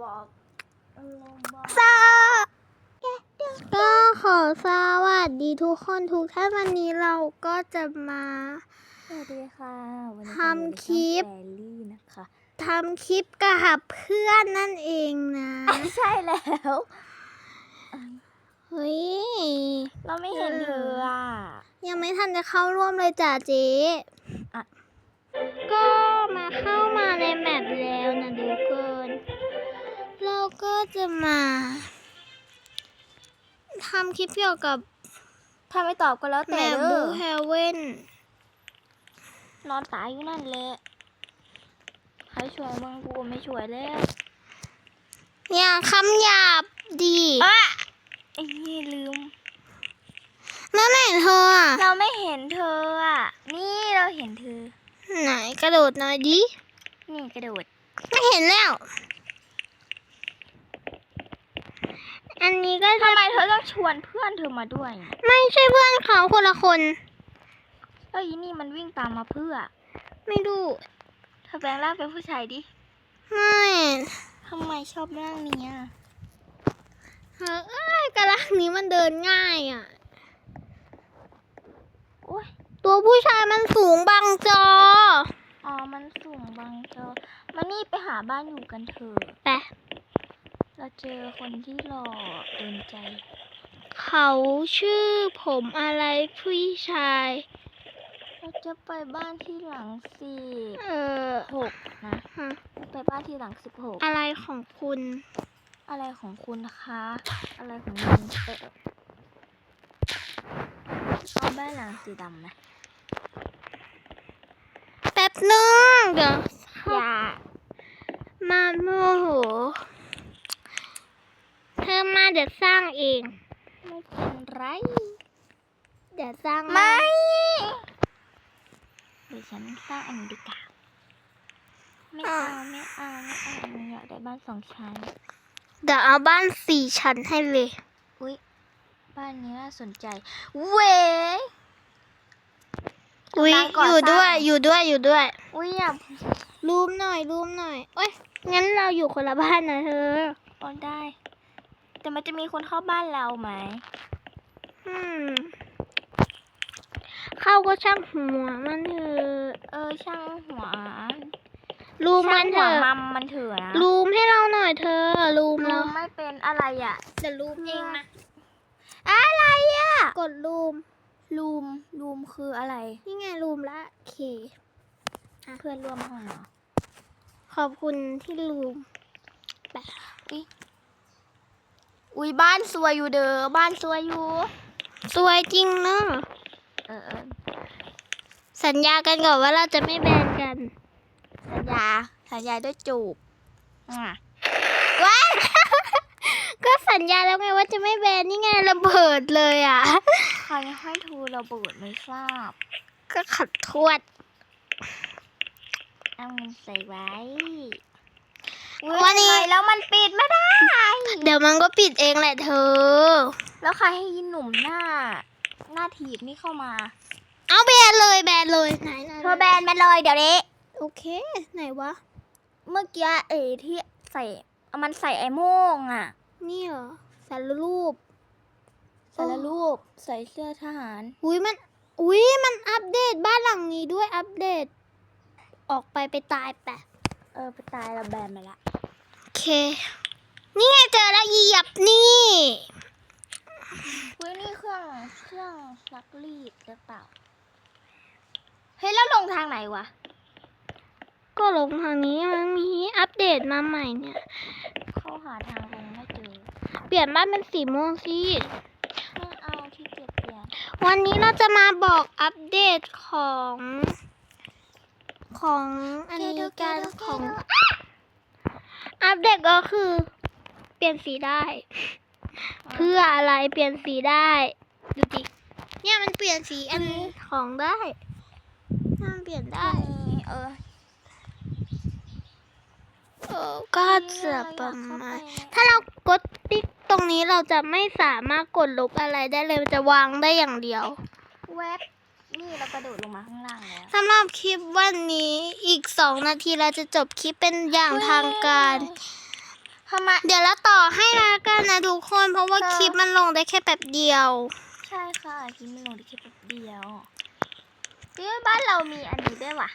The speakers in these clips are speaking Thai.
บอกโลบอกสก็ขอสวัสดีทุกคนทุกท่านวันนี้เราก็จะมาสวัสดีค่ะวันนี้ทำคลิปแฟรี่นะคะทำคลิปกับเพื่อนนั่นเองนะใช่แล้วเฮ้ยเราไม่เห็นเธออะยังไม่ทันจะเข้าร่วมเลยจ้ะเจ๊อะก็มาเข้า จะมาทำคลิปเกี่ยวกับถ้าไม่ตอบก็แล้วแมแต่ปเด้บูอเฮเว่นนอนตายอยู่นั่นแหละใครช่วยมึงกูก็ไม่ช่วยแล้วอย่าคำหยาบดีอะไอ้เหี้ยลืมแล้วไหนเธออะเราไม่เห็นเธออะ นี่เราเห็นเธอ ไหนกระโดดหน่อยดิ นี่กระโดด ไม่เห็นแล้ว อันนี้ก็จะทำไมเธอต้องชวนเพื่อนเธอมาด้วย ไม่ใช่เพื่อนเขาคนละคนเอ้ยนี่มันวิ่งตามมาเพื่อ ไม่ดูเธอแปลงร่างเป็นผู้ชายดิไม่ทำไมชอบร่างเนี้ยเธอเอ้ยกระลักนี้มันเดินง่ายอะโอ้ยตัวผู้ชายมันสูงบังจอ อ๋อ มันสูงบางจอมานี่ไปหาบ้านอยู่กันเถอะแต่ เราเจอคนที่หล่อโดนใจ เขาชื่อผมอะไรผู้ชาย เราจะไปบ้านที่หลังสิบเออหกนะฮะไปบ้านที่หลังสิบหกอะไรของคุณ อะไรของคุณนะคะ อะไรของมึงเออเอาบ้านหลังสีดำนะแป๊บนึงเดี๋ยว อย่า มาโมโห เธอมา เดี๋ยวสร้างเอง ไม่เป็นไร เดี๋ยวสร้างไม่เดี๋ยวฉันสร้างอันดีกว่าไม่เอาไม่เอาไม่เอาหนูอยากได้บ้านสองชั้นเดี๋ยวเอาบ้านสี่ชั้นให้เลย อุ้ยบ้านนี้น่าสนใจ เว้ยอุ้ยกำลังก่ออยู่ด้วยสร้างอยู่ด้วยอยู่ด้วย อุ้ยอยากรูมหน่อยรูมหน่อยโอ้ยงั้นเราอยู่คนละบ้านนะเธอโอนได้ แต่มันจะมีคนเข้าบ้านเราไหมอืม เข้าก็ช่างหัวมันเถอะเออช่างหัวรูมมันเถช่างหัวอะมัมมันเถอะนะรูมให้เราหน่อยเธอรูมรูเรามไม่เป็นอะไรอะ จะรูมเองนะอะไรอะ กดรูมรูมรูมคืออะไร นี่ไงรูมละโอเค เพื่อนร่วมห้องเหรอขอบคุณที่รูม อุ้ย บ้านสวยอยู่เด้อบ้านสวยอยู่ สวยจริงเนอะเออเออสัญญากันก่อนว่าเราจะไม่แบนกัน สัญญาสัญญาด้วยจูบอะก็สัญญาแล้วไงว่าจะไม่แบนนี่ไงระเบิดเลยอะใครให้ทูระเบิดไม่ทราบ ก็ขัดทวดเอาเงินใส่ไว้ วันนี้ทำไมแล้วมันปิดไม่ได้ เดี๋ยวมันก็ปิดเองแหละเธอ แล้วใครให้ยินหนุ่มหน้า หน้าถีบนี่เข้ามา เอาแบนเลยแบนเลยไหนไหนเธอแบนมาเลยเดี๋ยวนี้ โอเค ไหนวะ เมื่อกี้เอที่ใส่เอามันใส่ไอ้โม่งอะ นี่เหรอสารรูปสารรูปใส่เสื้อทหาร อุ้ยมัน อุ้ยมันอัปเดตบ้านหลังนี้ด้วยอัปเดต ออกไปไปตายแปะ เออไปตายแล้วแบนมาละโอเค นี่ไงเจอแล้วเหยียบนี่เฮ้ยนี่เครื่องเครื่องซักรีดหรือเปล่า เฮ้ยแล้วลงทางไหนวะ ก็ลงทางนี้มันมีอัปเดตมาใหม่เนี่ย เข้าหาทางลงไม่เจอ เปลี่ยนบ้านเป็นสีม่วงสิไม่เอาที่เกียจเปลี่ยนวันนี้เราจะมาบอกอัปเดตของ ของอันนี้กันของอัปเดตก็คือ เปลี่ยนสีได้ เพื่ออะไรเปลี่ยนสีได้ ดูดิเนี่ยมันเปลี่ยนสีอันของได้มันเปลี่ยนได้นี่เออเออก็จะประมาณถ้าเรากดติ๊กตรงนี้เราจะไม่สามารถกดลบอะไรได้เลยมันจะวางได้อย่างเดียว เว็บ นี่เรากระโดดลงมาข้างล่างแล้ว สำหรับคลิปวันนี้อีกสองนาทีเราจะจบคลิปเป็นอย่างทางการ ทำไม เดี๋ยวเราต่อให้แล้วกันนะทุกคน เพราะว่าค่ะ คลิปมันลงได้แค่แบบเดียว ใช่ค่ะกินไม่ลงได้แค่แป๊บเดียวเฮ้ยบ้านเรามีอันนี้ด้วยว่ะ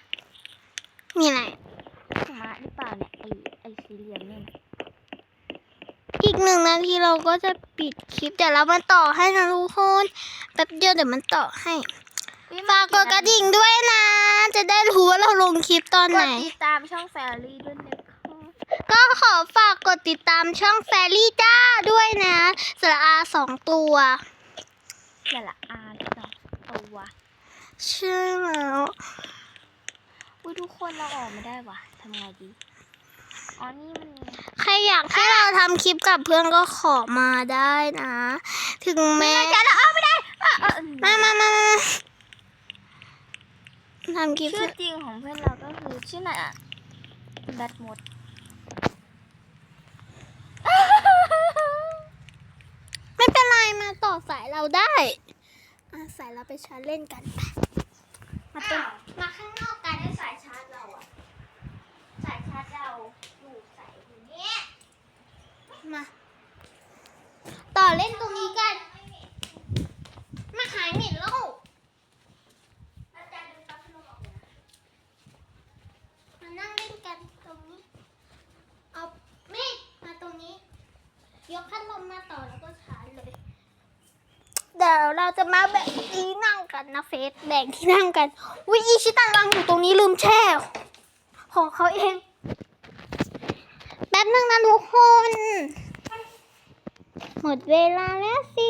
มีอะไรหิมะหรือเปล่าเนี่ยไอไอสี่เหลี่ยมนี่ อีกหนึ่งนาทีเราก็จะปิดคลิป เดี๋ยวเรามาต่อให้นะทุกคน แป๊บเดียวเดี๋ยวมันต่อให้เฮ้ย ฝากกดกระดิ่งด้วยนะ จะได้รู้ว่าเราลงคลิปตอนกไหนดติดตามช่องแฟรี่ด้วยนะคะก็ขอฝากกดติดตามช่องแฟรี่จ้าด้วยนะสระอาสองตัวแต่ละอาร์สองตัวใช่แล้วอุ้ยทุกคนเราออกไม่ได้ว่ะทำไงดีอ๋อนี่มันมีใครอยากให้เราทำคลิปกับเพื่อนก็ขอมาได้นะ ถึงแม้ไม่ได้แล้วเอาไม่ได้อะเออมามามามา ทำคลิปชื่อจริงของเพื่อนเราก็คือชื่อไหนอะแบทมดไม่เป็นไรมาต่อสายเราได้อะสายเราไปชาร์จเล่นกันไปมาเป็นมาข้างนอกกันได้สายชาร์จเราอะสายชาร์จเราอยู่สายอยู่เนี้ยมา ต่อเล่นตรงนี้กัน มาหายเหม็นแล้วอาจารย์ดึงปลั๊กพัดลมออกเลยนะมานั่งเล่นกันตรงนี้ เอาเมฆมาตรงนี้ ยกพัดลมมาต่อแล้วก็ชาร์จเลย เดี๋ยวเรา จะมาแบ่งที่นั่งกันนะเฟสแบ่งที่นั่งกันวิอิชิตันวางอยู่ตรงนี้ลืมแช่ ของเขาเองแป๊บนึงนะทุกคน หมดเวลาแล้วสิ